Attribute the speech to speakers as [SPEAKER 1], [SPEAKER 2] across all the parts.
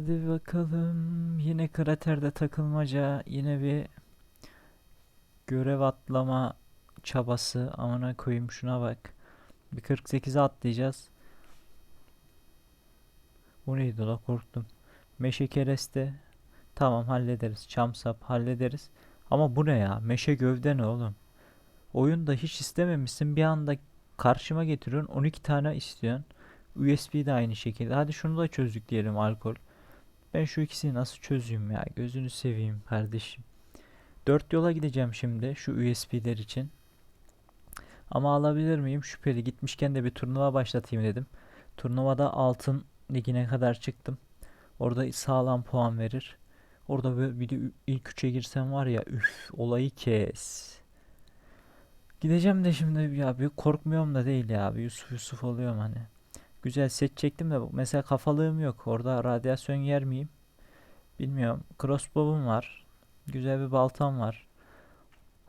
[SPEAKER 1] Hadi bakalım. Yine kraterde takılmaca. Yine bir görev atlama çabası. Amına koyayım şuna bak. Bir 48'e atlayacağız. Bu neydi la korktum. Meşe kereste. Tamam hallederiz. Çam sap hallederiz. Ama bu ne ya? Meşe gövde ne oğlum? Oyunda hiç istememişsin. Bir anda karşıma getiriyorsun. 12 tane istiyorsun. USB de aynı şekilde. Hadi şunu da çözdük diyelim alkol. Ben şu ikisini nasıl çözeyim ya? Gözünü seveyim kardeşim. Dört yola gideceğim şimdi şu USB'ler için. Ama alabilir miyim? Şüpheli. Gitmişken de bir turnuva başlatayım dedim. Turnuvada altın ligine kadar çıktım. Orada sağlam puan verir. Orada böyle bir de ilk üçe girsem var ya üf olayı kes. Gideceğim de şimdi ya bir korkmuyorum da değil ya. Bir Yusuf Yusuf oluyorum hani. Güzel set çektim de mesela kafalığım yok. Orada radyasyon yer miyim? Bilmiyorum. Crossbow'um var. Güzel bir baltam var.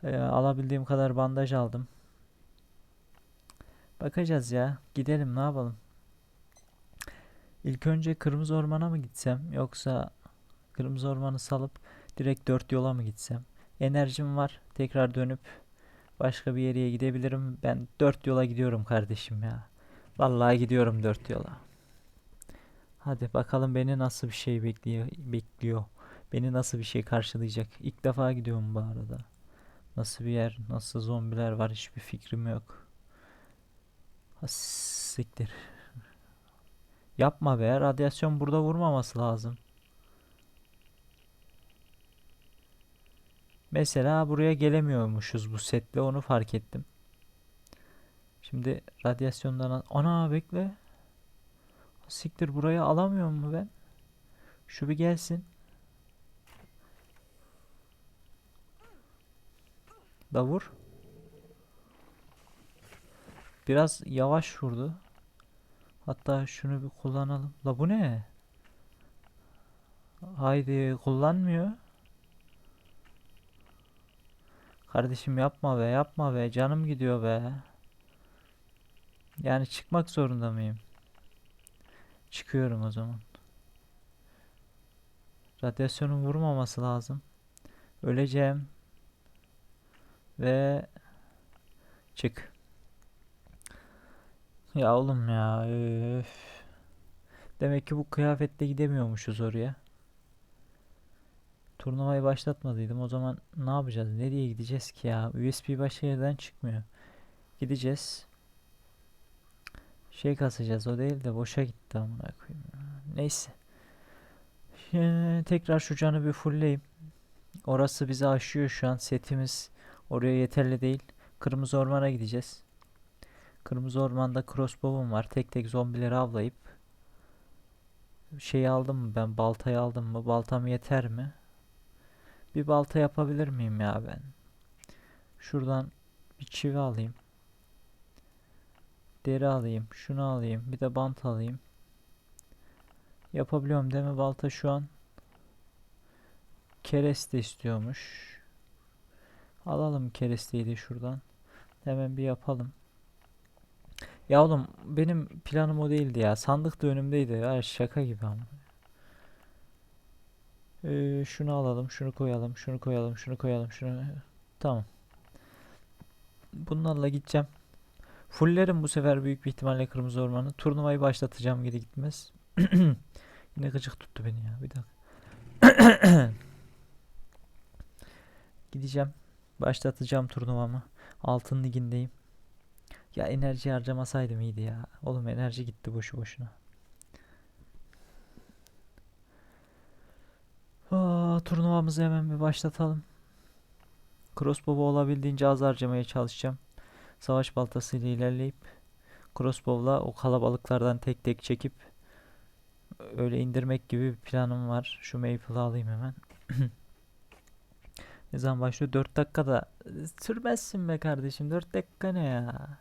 [SPEAKER 1] Ee, alabildiğim kadar bandaj aldım. Bakacağız ya. Gidelim ne yapalım? İlk önce Kırmızı Orman'a mı gitsem yoksa Kırmızı Orman'ı salıp direkt dört yola mı gitsem? Enerjim var. Tekrar dönüp başka bir yere gidebilirim. Ben dört yola gidiyorum kardeşim ya. Vallahi gidiyorum dört yola. Hadi bakalım beni nasıl bir şey bekliyor bekliyor. Beni nasıl bir şey karşılayacak. İlk defa gidiyorum bu arada. Nasıl bir yer, nasıl zombiler var hiçbir fikrim yok. Siktir. Yapma be, radyasyon burada vurmaması lazım. Mesela buraya gelemiyormuşuz bu setle onu fark ettim. Şimdi radyasyondan ana bekle. Siktir buraya alamıyor mu ben? Şu bir gelsin. Da vur. Biraz yavaş vurdu. Hatta şunu bir kullanalım. La bu ne? Haydi kullanmıyor. Kardeşim yapma be yapma be canım gidiyor be. Yani çıkmak zorunda mıyım? Çıkıyorum o zaman. Radyasyonun vurmaması lazım. Öleceğim. Ve çık. Ya oğlum ya. Üf. Demek ki bu kıyafetle gidemiyormuşuz oraya. Turnuvayı başlatmadıydım. O zaman ne yapacağız? Nereye gideceğiz ki ya? USB başka yerden çıkmıyor. Gideceğiz. Şey kasacağız. O değil de boşa gitti amına koyayım. ya. Neyse. Şimdi tekrar şu canı bir fullleyeyim. Orası bizi aşıyor şu an. Setimiz oraya yeterli değil. Kırmızı ormana gideceğiz. Kırmızı ormanda crossbow'um var. Tek tek zombileri avlayıp şeyi aldım mı ben? Baltayı aldım mı? Baltam yeter mi? Bir balta yapabilir miyim ya ben? Şuradan bir çivi alayım. Deri alayım. Şunu alayım. Bir de bant alayım. Yapabiliyorum değil mi? Balta şu an kereste istiyormuş. Alalım keresteyi de şuradan. Hemen bir yapalım. Ya oğlum benim planım o değildi ya. Sandık da önümdeydi. Ya şaka gibi ama. Ee, şunu alalım, şunu koyalım, şunu koyalım, şunu koyalım, şunu. Tamam. Bunlarla gideceğim. Fullerim bu sefer büyük bir ihtimalle Kırmızı Orman'ı. Turnuvayı başlatacağım geri gitmez. Yine gıcık tuttu beni ya. Bir dakika. Gideceğim. Başlatacağım turnuvamı. Altın ligindeyim. Ya enerji harcamasaydım iyiydi ya. Oğlum enerji gitti boşu boşuna. Aa, turnuvamızı hemen bir başlatalım. Crossbow'u olabildiğince az harcamaya çalışacağım. Savaş baltasıyla ilerleyip crossbow'la o kalabalıklardan tek tek çekip öyle indirmek gibi bir planım var. Şu Maple'ı alayım hemen. Ne zaman başlıyor? 4 dakikada sürmezsin be kardeşim. 4 dakika ne ya?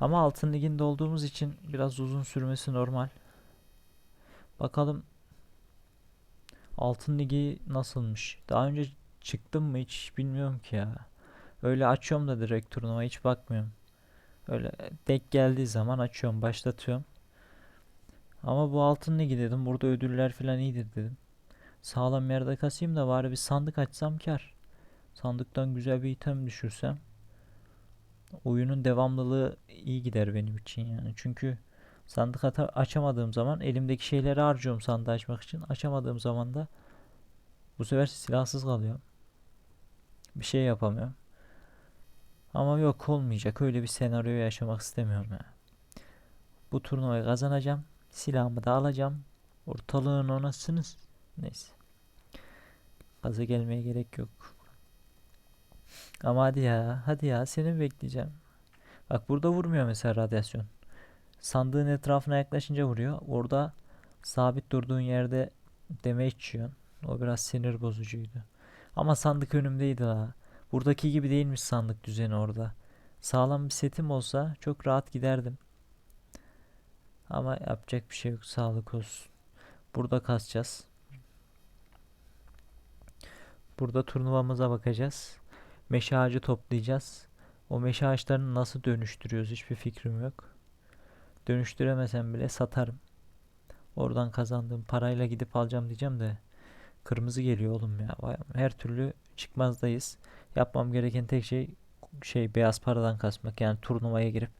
[SPEAKER 1] Ama altın liginde olduğumuz için biraz uzun sürmesi normal. Bakalım altın ligi nasılmış? Daha önce çıktım mı hiç bilmiyorum ki ya. Öyle açıyorum da direkt turnuva hiç bakmıyorum. Öyle denk geldiği zaman açıyorum, başlatıyorum. Ama bu altın ligi dedim. Burada ödüller falan iyidir dedim. Sağlam yerde kasayım da bari bir sandık açsam kar. Sandıktan güzel bir item düşürsem. Oyunun devamlılığı iyi gider benim için yani. Çünkü sandık açamadığım zaman elimdeki şeyleri harcıyorum sandığı açmak için. Açamadığım zaman da bu sefer silahsız kalıyorum. Bir şey yapamıyorum. Ama yok olmayacak. Öyle bir senaryo yaşamak istemiyorum ya. Bu turnuvayı kazanacağım. Silahımı da alacağım. Ortalığın onasınız. Neyse. Gaza gelmeye gerek yok. Ama hadi ya. Hadi ya. Seni bekleyeceğim? Bak burada vurmuyor mesela radyasyon. Sandığın etrafına yaklaşınca vuruyor. Orada sabit durduğun yerde damage yiyorsun. O biraz sinir bozucuydu. Ama sandık önümdeydi ha. Buradaki gibi değilmiş sandık düzeni orada. Sağlam bir setim olsa çok rahat giderdim. Ama yapacak bir şey yok. Sağlık olsun. Burada kasacağız. Burada turnuvamıza bakacağız. Meşe ağacı toplayacağız. O meşe ağaçlarını nasıl dönüştürüyoruz hiçbir fikrim yok. Dönüştüremesem bile satarım. Oradan kazandığım parayla gidip alacağım diyeceğim de kırmızı geliyor oğlum ya. Her türlü çıkmazdayız. Yapmam gereken tek şey şey beyaz paradan kasmak. Yani turnuvaya girip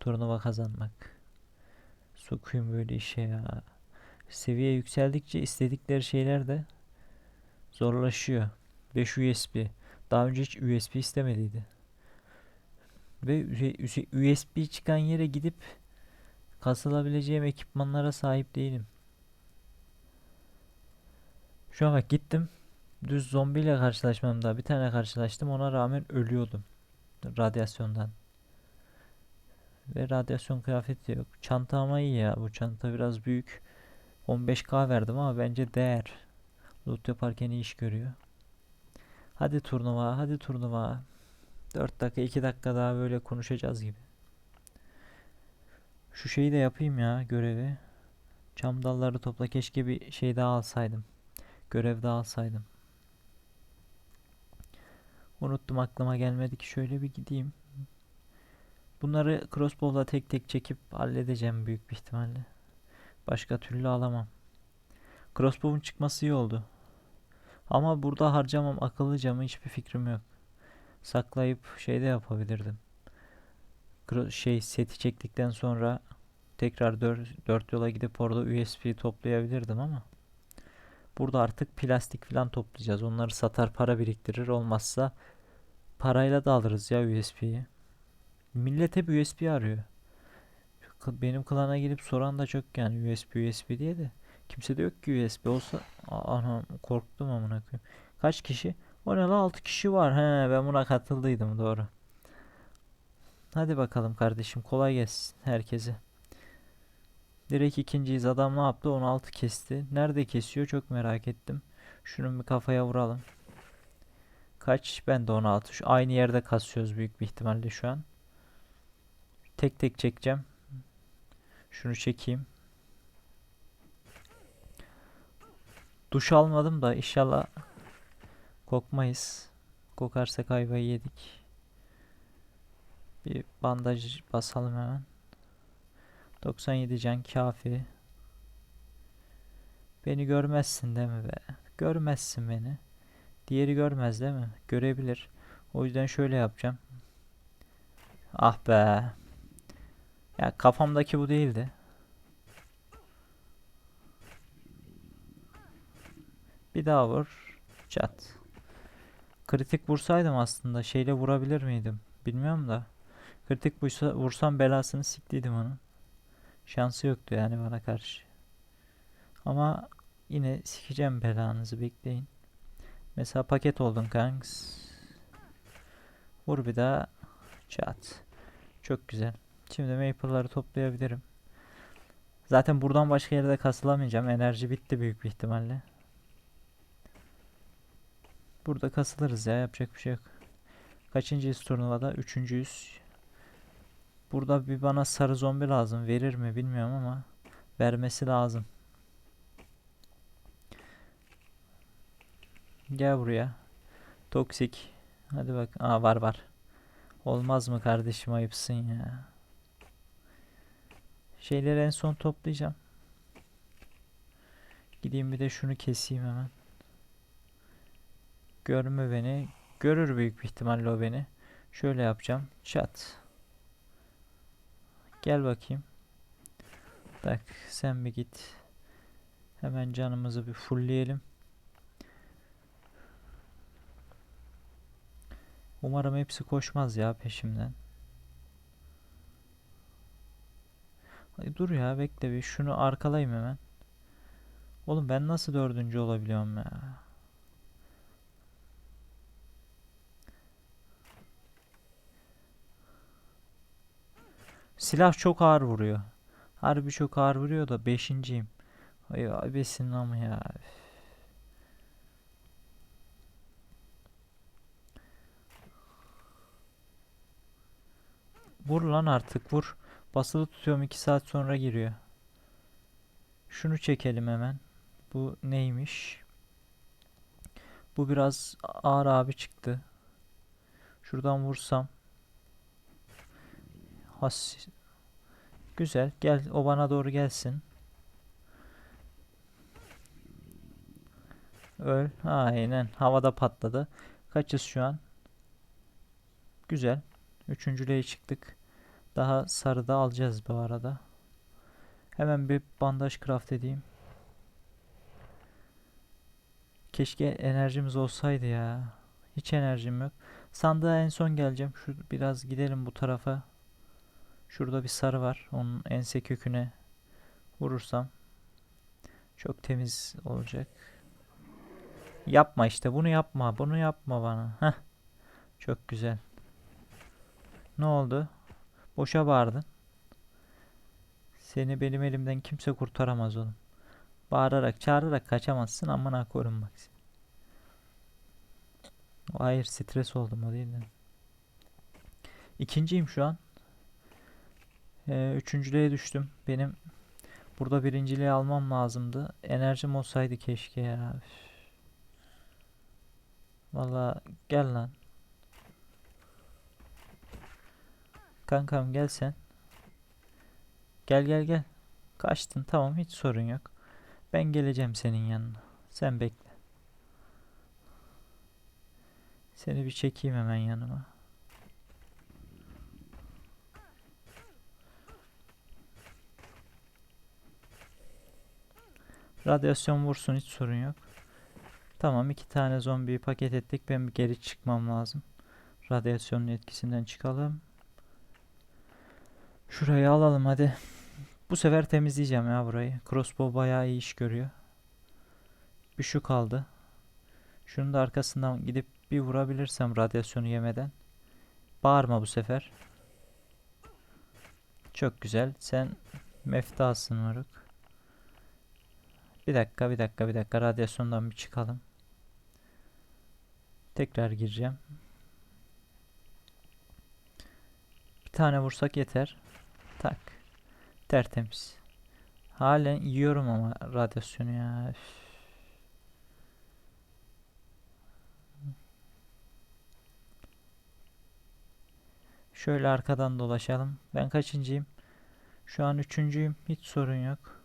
[SPEAKER 1] turnuva kazanmak. Sokuyum böyle işe ya. Seviye yükseldikçe istedikleri şeyler de zorlaşıyor. 5 USB. Daha önce hiç USB istemediydi. Ve USB çıkan yere gidip kasılabileceğim ekipmanlara sahip değilim. Şu an bak gittim. Düz zombiyle karşılaşmamda bir tane karşılaştım. Ona rağmen ölüyordum. Radyasyondan. Ve radyasyon kıyafeti yok. Çanta ama iyi ya. Bu çanta biraz büyük. 15k verdim ama bence değer. Loot yaparken iyi iş görüyor. Hadi turnuva, hadi turnuva. 4 dakika, 2 dakika daha böyle konuşacağız gibi. Şu şeyi de yapayım ya görevi. Çam dalları topla. Keşke bir şey daha alsaydım. Görev daha alsaydım. Unuttum aklıma gelmedi ki şöyle bir gideyim. Bunları crossbow'la tek tek çekip halledeceğim büyük bir ihtimalle. Başka türlü alamam. Crossbow'un çıkması iyi oldu. Ama burada harcamam akıllıca mı hiçbir fikrim yok. Saklayıp şey de yapabilirdim. Şey seti çektikten sonra tekrar 4, 4 yola gidip orada USB toplayabilirdim ama burada artık plastik falan toplayacağız. Onları satar para biriktirir olmazsa parayla da alırız ya USB'yi. Millet hep USB arıyor. Benim klana gelip soran da çok yani USB USB diye de. Kimse de yok ki USB olsa anam korktum amına koyayım. Kaç kişi? O ne la 6 kişi var. He ben buna katıldıydım doğru. Hadi bakalım kardeşim kolay gelsin herkese. Direkt ikinciyiz. Adam ne yaptı? 16 kesti. Nerede kesiyor? Çok merak ettim. Şunun bir kafaya vuralım. Kaç? Ben de 16. Şu aynı yerde kasıyoruz büyük bir ihtimalle şu an. Tek tek çekeceğim. Şunu çekeyim. Duş almadım da inşallah kokmayız. Kokarsak ayvayı yedik. Bir bandaj basalım hemen. 97 can kafi. Beni görmezsin değil mi be? Görmezsin beni. Diğeri görmez değil mi? Görebilir. O yüzden şöyle yapacağım. Ah be. Ya kafamdaki bu değildi. Bir daha vur. Çat. Kritik vursaydım aslında şeyle vurabilir miydim? Bilmiyorum da. Kritik vursa, vursam belasını siktiydim onun. Şansı yoktu yani bana karşı. Ama yine sikeceğim belanızı bekleyin. Mesela paket oldun kanks. Vur bir daha. Çat. Çok güzel. Şimdi maple'ları toplayabilirim. Zaten buradan başka yerde kasılamayacağım. Enerji bitti büyük bir ihtimalle. Burada kasılırız ya yapacak bir şey yok. Kaçıncıyız turnuvada? Üçüncüyüz. Burada bir bana sarı zombi lazım. Verir mi bilmiyorum ama vermesi lazım. Gel buraya. Toksik. Hadi bak. Aa var var. Olmaz mı kardeşim ayıpsın ya. Şeyleri en son toplayacağım. Gideyim bir de şunu keseyim hemen. Görme beni. Görür büyük bir ihtimalle o beni. Şöyle yapacağım. Çat. Gel bakayım. Bak sen bir git. Hemen canımızı bir fullleyelim. Umarım hepsi koşmaz ya peşimden. Ay dur ya bekle bir şunu arkalayayım hemen. Oğlum ben nasıl dördüncü olabiliyorum ya? Silah çok ağır vuruyor. Harbi çok ağır vuruyor da beşinciyim. Ay abesin ama ya. Vur lan artık vur. Basılı tutuyorum 2 saat sonra giriyor. Şunu çekelim hemen. Bu neymiş? Bu biraz ağır abi çıktı. Şuradan vursam. Has. Güzel. Gel o bana doğru gelsin. Öl. Aynen. Havada patladı. Kaçız şu an? Güzel. Üçüncülüğe çıktık. Daha sarıda alacağız bu arada. Hemen bir bandaj craft edeyim. Keşke enerjimiz olsaydı ya. Hiç enerjim yok. Sandığa en son geleceğim. Şu biraz gidelim bu tarafa. Şurada bir sarı var. Onun ense köküne vurursam çok temiz olacak. Yapma işte bunu yapma. Bunu yapma bana. Heh. Çok güzel. Ne oldu? Boşa bağırdın. Seni benim elimden kimse kurtaramaz oğlum. Bağırarak, çağırarak kaçamazsın amına koyun bak. Hayır stres oldum o değil de. İkinciyim şu an. Ee, üçüncülüğe düştüm. Benim burada birinciliği almam lazımdı. Enerjim olsaydı keşke ya. Valla gel lan. Kankam gel sen. Gel gel gel. Kaçtın tamam hiç sorun yok. Ben geleceğim senin yanına. Sen bekle. Seni bir çekeyim hemen yanıma. Radyasyon vursun hiç sorun yok. Tamam iki tane zombiyi paket ettik. Ben bir geri çıkmam lazım. Radyasyonun etkisinden çıkalım. Şurayı alalım hadi. Bu sefer temizleyeceğim ya burayı. Crossbow bayağı iyi iş görüyor. Bir şu kaldı. Şunu da arkasından gidip bir vurabilirsem radyasyonu yemeden. Bağırma bu sefer. Çok güzel. Sen meftasın moruk. Bir dakika, bir dakika, bir dakika. Radyasyondan bir çıkalım. Tekrar gireceğim. Bir tane vursak yeter. Tak. Tertemiz. Halen yiyorum ama radyasyonu ya. Üf. Şöyle arkadan dolaşalım. Ben kaçıncıyım? Şu an üçüncüyüm. Hiç sorun yok.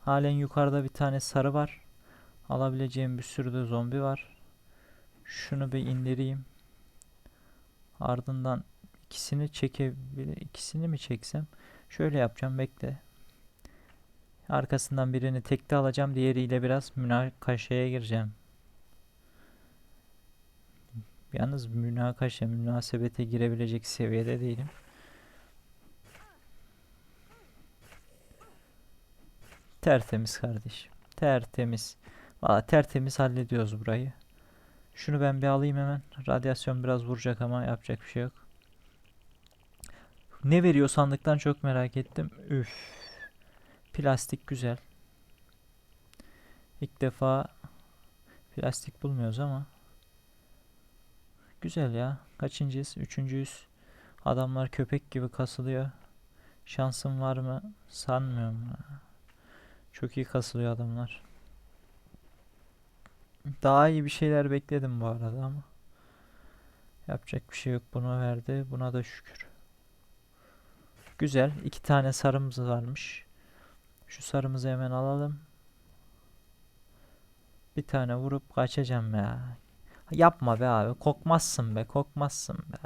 [SPEAKER 1] Halen yukarıda bir tane sarı var. Alabileceğim bir sürü de zombi var. Şunu bir indireyim. Ardından ikisini çekebilir. ikisini mi çeksem? Şöyle yapacağım bekle. Arkasından birini tekte alacağım. Diğeriyle biraz münakaşaya gireceğim. Yalnız münakaşa, münasebete girebilecek seviyede değilim. Tertemiz kardeşim. Tertemiz. Valla tertemiz hallediyoruz burayı. Şunu ben bir alayım hemen. Radyasyon biraz vuracak ama yapacak bir şey yok. Ne veriyor sandıktan çok merak ettim. Üf. Plastik güzel. İlk defa plastik bulmuyoruz ama. Güzel ya. Kaçıncıyız? Üçüncüyüz. Adamlar köpek gibi kasılıyor. Şansım var mı? Sanmıyorum. Çok iyi kasılıyor adamlar. Daha iyi bir şeyler bekledim bu arada ama. Yapacak bir şey yok. Buna verdi. Buna da şükür. Güzel. iki tane sarımız varmış. Şu sarımızı hemen alalım. Bir tane vurup kaçacağım ya. Yapma be abi. Kokmazsın be. Kokmazsın be.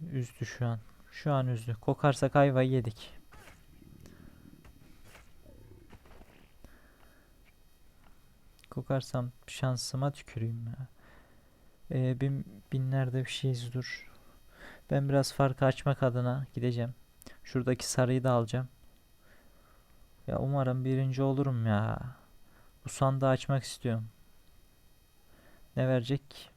[SPEAKER 1] Cık. Üzdü şu an. Şu an üzdü. Kokarsak ayvayı yedik. Kokarsam şansıma tüküreyim ya. Ee, bin, binlerde bir şeyiz dur. Ben biraz farkı açmak adına gideceğim. Şuradaki sarıyı da alacağım. Ya umarım birinci olurum ya. Bu sandığı açmak istiyorum. Ne verecek?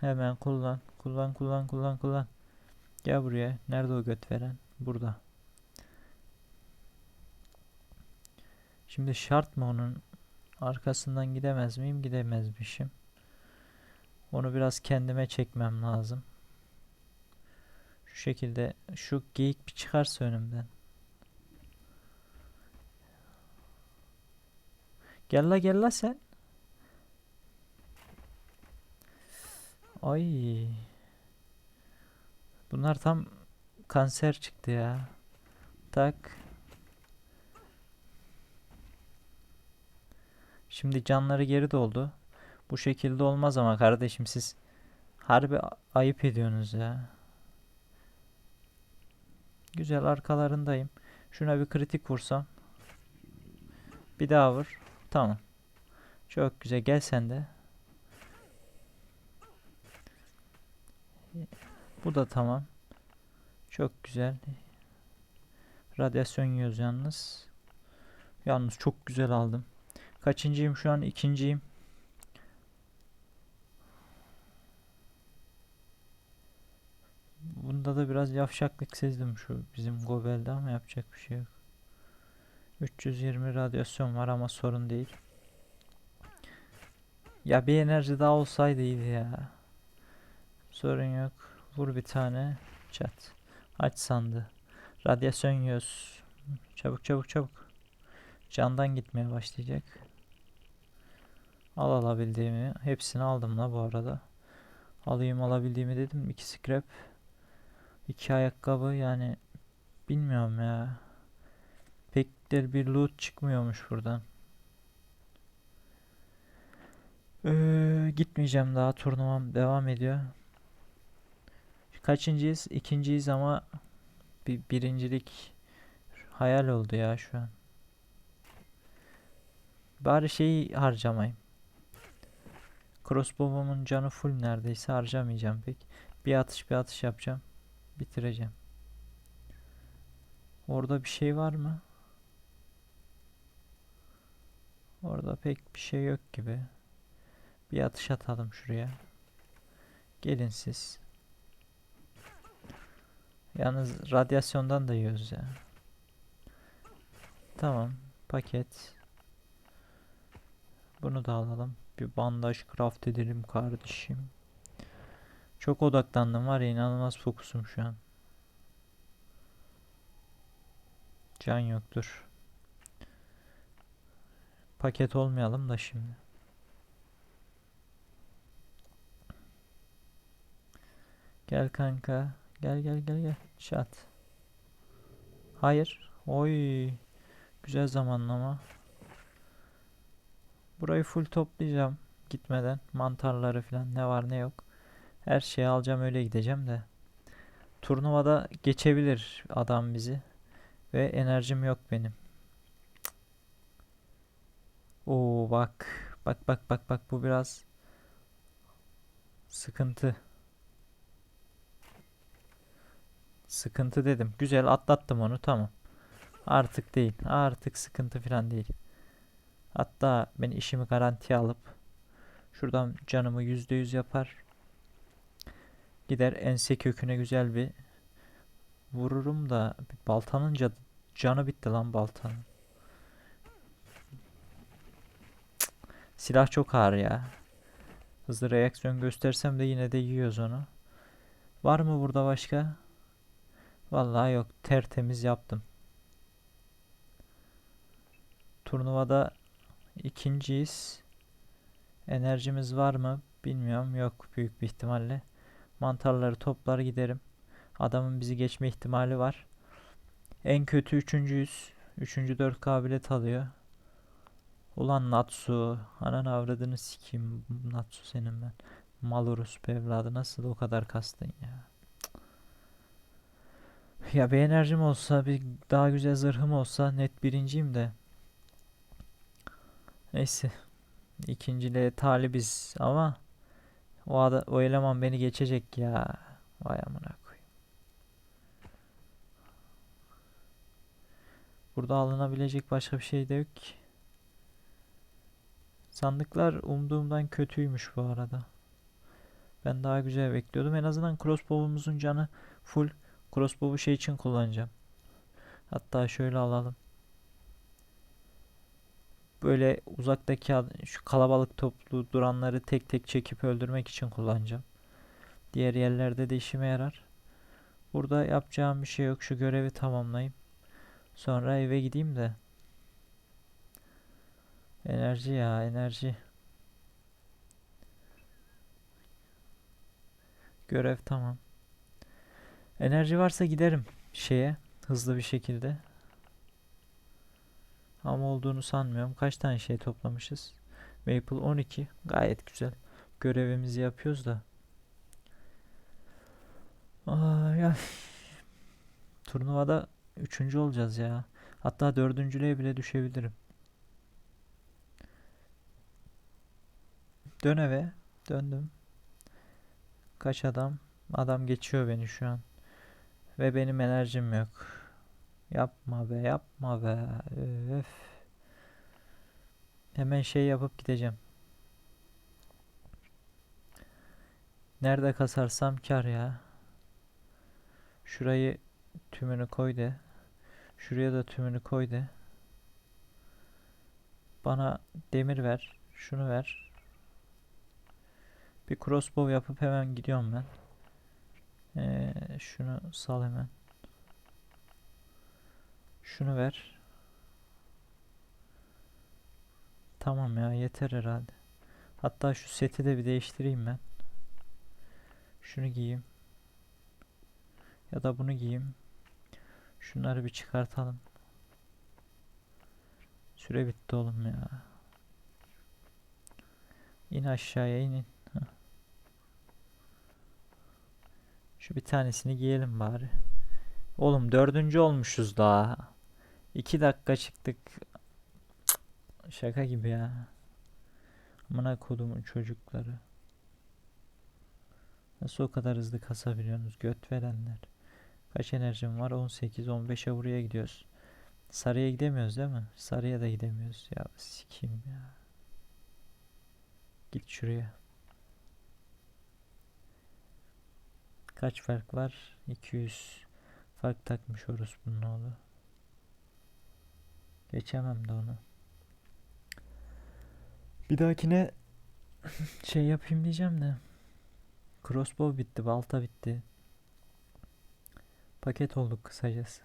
[SPEAKER 1] Hemen kullan. Kullan kullan kullan kullan. Gel buraya. Nerede o göt veren? Burada. Şimdi şart mı onun arkasından gidemez miyim? Gidemezmişim. Onu biraz kendime çekmem lazım. Şu şekilde şu geyik bir çıkarsa önümden. Gel la gel la sen. Ay. Bunlar tam kanser çıktı ya. Tak. Şimdi canları geri doldu. Bu şekilde olmaz ama kardeşim siz harbi ayıp ediyorsunuz ya. Güzel arkalarındayım. Şuna bir kritik vursam. Bir daha vur. Tamam. Çok güzel. Gel sen de. Bu da tamam. Çok güzel. Radyasyon yiyoruz yalnız. Yalnız çok güzel aldım. Kaçıncıyım şu an? İkinciyim. Bunda da biraz yavşaklık sezdim şu bizim Gobel'de ama yapacak bir şey yok. 320 radyasyon var ama sorun değil. Ya bir enerji daha olsaydı iyiydi ya. Sorun yok. Vur bir tane. Çat. Aç sandı. Radyasyon yiyoruz. Çabuk çabuk çabuk. Candan gitmeye başlayacak. Al alabildiğimi. Hepsini aldım la bu arada. Alayım alabildiğimi dedim. İki scrap. İki ayakkabı yani bilmiyorum ya. Pek de bir loot çıkmıyormuş buradan. Ee, gitmeyeceğim daha turnuvam devam ediyor. Kaçıncıyız? İkinciyiz ama bir birincilik hayal oldu ya şu an. Bari şeyi harcamayayım. Crossbow'umun canı full neredeyse harcamayacağım pek. Bir atış bir atış yapacağım. Bitireceğim. Orada bir şey var mı? Orada pek bir şey yok gibi. Bir atış atalım şuraya. Gelin siz. Yalnız radyasyondan da yiyoruz ya. Tamam. Paket. Bunu da alalım. Bir bandaj craft edelim kardeşim. Çok odaklandım var ya inanılmaz fokusum şu an. Can yoktur. Paket olmayalım da şimdi. Gel kanka. Gel gel gel gel. Şat. Hayır. Oy. Güzel zamanlama. Burayı full toplayacağım gitmeden. Mantarları falan ne var ne yok. Her şeyi alacağım öyle gideceğim de. Turnuvada geçebilir adam bizi. Ve enerjim yok benim. Oo bak. Bak bak bak bak bu biraz sıkıntı. Sıkıntı dedim. Güzel atlattım onu tamam. Artık değil. Artık sıkıntı falan değil. Hatta ben işimi garantiye alıp şuradan canımı %100 yapar. Gider ense köküne güzel bir vururum da baltanın ca- canı bitti lan baltanın. Silah çok ağır ya. Hızlı reaksiyon göstersem de yine de yiyoruz onu. Var mı burada başka? Vallahi yok. Tertemiz yaptım. Turnuvada ikinciyiz. Enerjimiz var mı? Bilmiyorum. Yok büyük bir ihtimalle. Mantarları toplar giderim. Adamın bizi geçme ihtimali var. En kötü üçüncüyüz. Üçüncü dört kabiliyet alıyor. Ulan Natsu. Anan avradını sikeyim. Natsu senin ben. Malurus be evladı nasıl o kadar kastın ya. Ya bir enerjim olsa bir daha güzel zırhım olsa net birinciyim de. Neyse. İkinciliğe talibiz ama o, ada, o eleman beni geçecek ya. Vay amına koyayım. Burada alınabilecek başka bir şey de yok ki. Sandıklar umduğumdan kötüymüş bu arada. Ben daha güzel bekliyordum. En azından crossbow'umuzun canı full. Crossbow'u şey için kullanacağım. Hatta şöyle alalım. Böyle uzaktaki şu kalabalık toplu duranları tek tek çekip öldürmek için kullanacağım. Diğer yerlerde de işime yarar. Burada yapacağım bir şey yok. Şu görevi tamamlayayım. Sonra eve gideyim de. Enerji ya enerji. Görev tamam. Enerji varsa giderim şeye hızlı bir şekilde. Ama olduğunu sanmıyorum. Kaç tane şey toplamışız? Maple 12. Gayet güzel. Görevimizi yapıyoruz da. Aa, ya. Turnuvada üçüncü olacağız ya. Hatta dördüncülüğe bile düşebilirim. Dön eve. Döndüm. Kaç adam? Adam geçiyor beni şu an. Ve benim enerjim yok. Yapma be, yapma be. Öf. Hemen şey yapıp gideceğim. Nerede kasarsam kar ya. Şurayı tümünü koy de. Şuraya da tümünü koy de. Bana demir ver. Şunu ver. Bir crossbow yapıp hemen gidiyorum ben. Ee, şunu sal hemen. Şunu ver. Tamam ya yeter herhalde. Hatta şu seti de bir değiştireyim ben. Şunu giyeyim. Ya da bunu giyeyim. Şunları bir çıkartalım. Süre bitti oğlum ya. İn aşağıya in in. Heh. Şu bir tanesini giyelim bari. Oğlum dördüncü olmuşuz daha. İki dakika çıktık. Şaka gibi ya. Amına kodumun çocukları. Nasıl o kadar hızlı kasabiliyorsunuz göt verenler? Kaç enerjim var? 18, 15'e buraya gidiyoruz. Sarıya gidemiyoruz değil mi? Sarıya da gidemiyoruz. Ya sikeyim ya. Git şuraya. Kaç fark var? 200 fark takmış orospunun oğlu. Geçemem de onu. Bir dahakine şey yapayım diyeceğim de. Crossbow bitti, balta bitti. Paket olduk kısacası.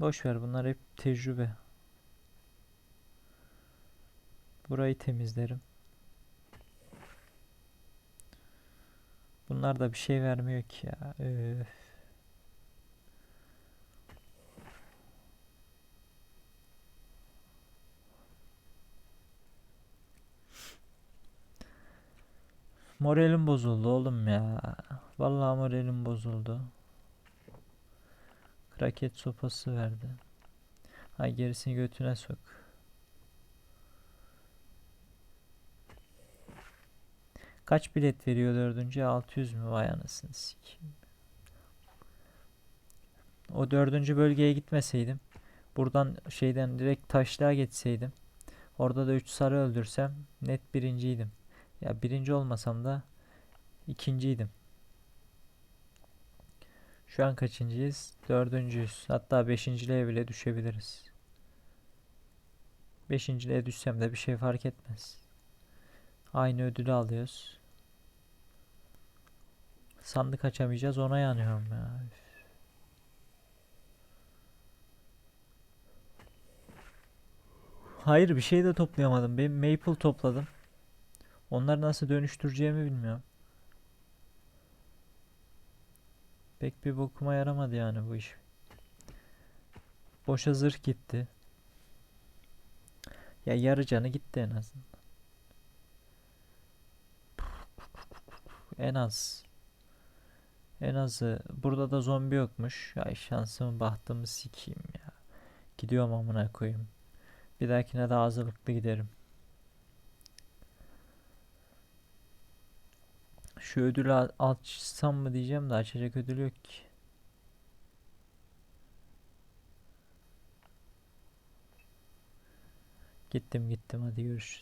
[SPEAKER 1] Boş ver bunlar hep tecrübe. Burayı temizlerim. Bunlar da bir şey vermiyor ki ya. Öf. Moralim bozuldu oğlum ya. Vallahi moralim bozuldu. Kraket sopası verdi. Hay gerisini götüne sok. Kaç bilet veriyor dördüncü? 600 mü? Vay anasını. O dördüncü bölgeye gitmeseydim. Buradan şeyden direkt taşlığa geçseydim. Orada da 3 sarı öldürsem net birinciydim. Ya birinci olmasam da ikinciydim. Şu an kaçıncıyız? Dördüncüyüz. Hatta beşinciliğe bile düşebiliriz. Beşinciliğe düşsem de bir şey fark etmez. Aynı ödülü alıyoruz. Sandık açamayacağız ona yanıyorum ya. Hayır bir şey de toplayamadım. Ben maple topladım. Onları nasıl dönüştüreceğimi bilmiyorum. Pek bir bokuma yaramadı yani bu iş. Boşa zırh gitti. Ya yarı canı gitti en azından. En az. En azı. Burada da zombi yokmuş. Ay şansımı bahtımı sikeyim ya. Gidiyorum amına koyayım. Bir dahakine de hazırlıklı giderim. Şu ödülü açsam mı diyeceğim de açacak ödül yok ki. Gittim gittim hadi görüşürüz.